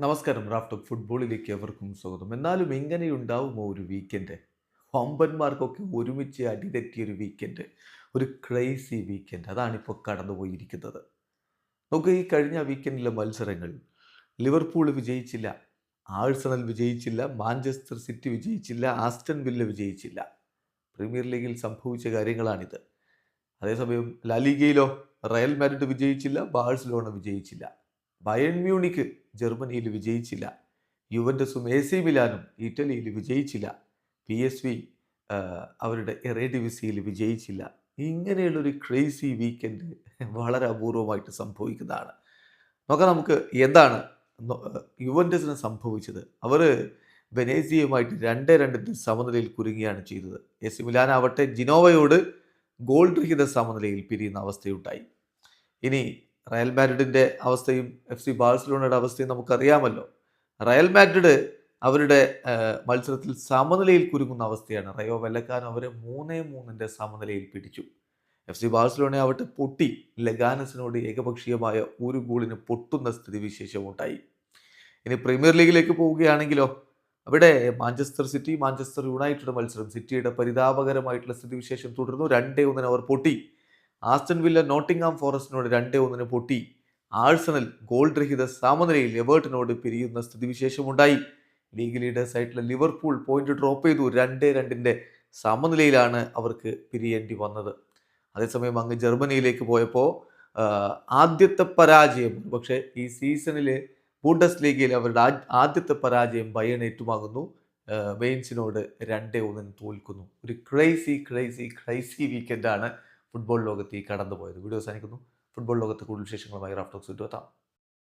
നമസ്കാരം. റാഫ്റ്റ് ഫുട്ബോളിലേക്ക് എവർക്കും സ്വാഗതം. എന്നാലും എങ്ങനെയുണ്ടാവുമോ ഒരു വീക്കെൻഡ് വമ്പന്മാർക്കൊക്കെ ഒരുമിച്ച് അടിതെറ്റിയ ഒരു വീക്കെൻഡ് ഒരു ക്രൈസി വീക്കെൻഡ് അതാണിപ്പോൾ കടന്നുപോയിരിക്കുന്നത്. നമുക്ക് ഈ കഴിഞ്ഞ വീക്കെൻഡിലെ മത്സരങ്ങൾ. ലിവർപൂൾ വിജയിച്ചില്ല. ആഴ്സണൽ വിജയിച്ചില്ല. മാഞ്ചസ്റ്റർ സിറ്റി വിജയിച്ചില്ല. ആസ്റ്റൺ വില്ല വിജയിച്ചില്ല. പ്രീമിയർ ലീഗിൽ സംഭവിച്ച കാര്യങ്ങളാണിത്. അതേസമയം ലാലിഗയിലോ റയൽ മാഡ്രിഡ് വിജയിച്ചില്ല. ബാഴ്സലോണ വിജയിച്ചില്ല. ബയൺ മ്യൂണിക്ക് ജർമ്മനിയിൽ വിജയിച്ചില്ല. യുവന്റസും എ സി മിലാനും ഇറ്റലിയിൽ വിജയിച്ചില്ല. പി എസ് വി അവരുടെ എറേഡിവിസിയിൽ വിജയിച്ചില്ല. ഇങ്ങനെയുള്ളൊരു ക്രേസി വീക്കെൻഡ് വളരെ അപൂർവമായിട്ട് സംഭവിക്കുന്നതാണ്. നോക്കാം നമുക്ക് എന്താണ് യുവന്റസിന് സംഭവിച്ചത്. അവർ വെനേസിയയുമായിട്ട് രണ്ട് രണ്ട് സമനിലയിൽ കുരുങ്ങിയാണ് ചെയ്തത്. എ സി മിലാൻ ആവട്ടെ ജിനോവയോട് ഗോൾ രഹിത സമനിലയിൽ പിരിയുന്ന അവസ്ഥയുണ്ടായി. ഇനി റയൽ മാഡ്രിഡിന്റെ അവസ്ഥയും എഫ് സി ബാഴ്സലോണയുടെ അവസ്ഥയും നമുക്കറിയാമല്ലോ. റയൽ മാഡ്രിഡ് അവരുടെ മത്സരത്തിൽ സമനിലയിൽ കുരുങ്ങുന്ന അവസ്ഥയാണ്. റയോ വെല്ലക്കാൻ അവരെ മൂന്നേ മൂന്നിന്റെ സമനിലയിൽ പിടിച്ചു. എഫ് സി ബാഴ്സലോണ ആവട്ടെ പൊട്ടി. ലഗാനസിനോട് ഏകപക്ഷീയമായ ഒരു ഗോളിന് പൊട്ടുന്ന സ്ഥിതിവിശേഷം ഉണ്ടായി. ഇനി പ്രീമിയർ ലീഗിലേക്ക് പോവുകയാണെങ്കിലോ? അവിടെ മാഞ്ചസ്റ്റർ സിറ്റി മാഞ്ചസ്റ്റർ യുണൈറ്റഡ് മത്സരം സിറ്റിയുടെ പരിതാപകരമായിട്ടുള്ള സ്ഥിതിവിശേഷം തുടർന്നു രണ്ടേ ഒന്നിന് അവർ പൊട്ടി. ആസ്റ്റൺ വില്ല നോട്ടിംഗ്ഹാം ഫോറസ്റ്റിനോട് രണ്ടേ ഒന്നിന് പൊട്ടി. ആഴ്സണൽ ഗോൾ രഹിത സമനിലയിൽ എവേർട്ടിനോട് പിരിയുന്ന സ്ഥിതിവിശേഷമുണ്ടായി. ലീഗ് ലീഡേഴ്സ് ആയിട്ടുള്ള ലിവർപൂൾ പോയിന്റ് ഡ്രോപ്പ് ചെയ്തു. രണ്ടേ രണ്ടിന്റെ സമനിലയിലാണ് അവർക്ക് പിരിയേണ്ടി വന്നത്. അതേസമയം അങ്ങ് ജർമ്മനിയിലേക്ക് പോയപ്പോൾ ആദ്യത്തെ പരാജയം. പക്ഷേ ഈ സീസണിൽ ബൂണ്ടസ് ലീഗയിൽ അവരുടെ ആദ്യത്തെ പരാജയം ബയൺ ഏറ്റുവാങ്ങുന്നു വെയിൻസിനോട് രണ്ടേ ഒന്നിന് തോൽക്കുന്നു. ഒരു ക്രൈസി ക്രൈസി ക്രൈസി വീക്കെൻഡാണ് ഫുട്ബോൾ ലോകത്ത് ഈ കടന്നുപോയത്. വീഡിയോ അവസാനിക്കുന്നു. ഫുട്ബോൾ ലോകത്ത് കൂടുതൽ വിശേഷങ്ങളുമായി റാഫ്റ്റോക്സ് എത്താം.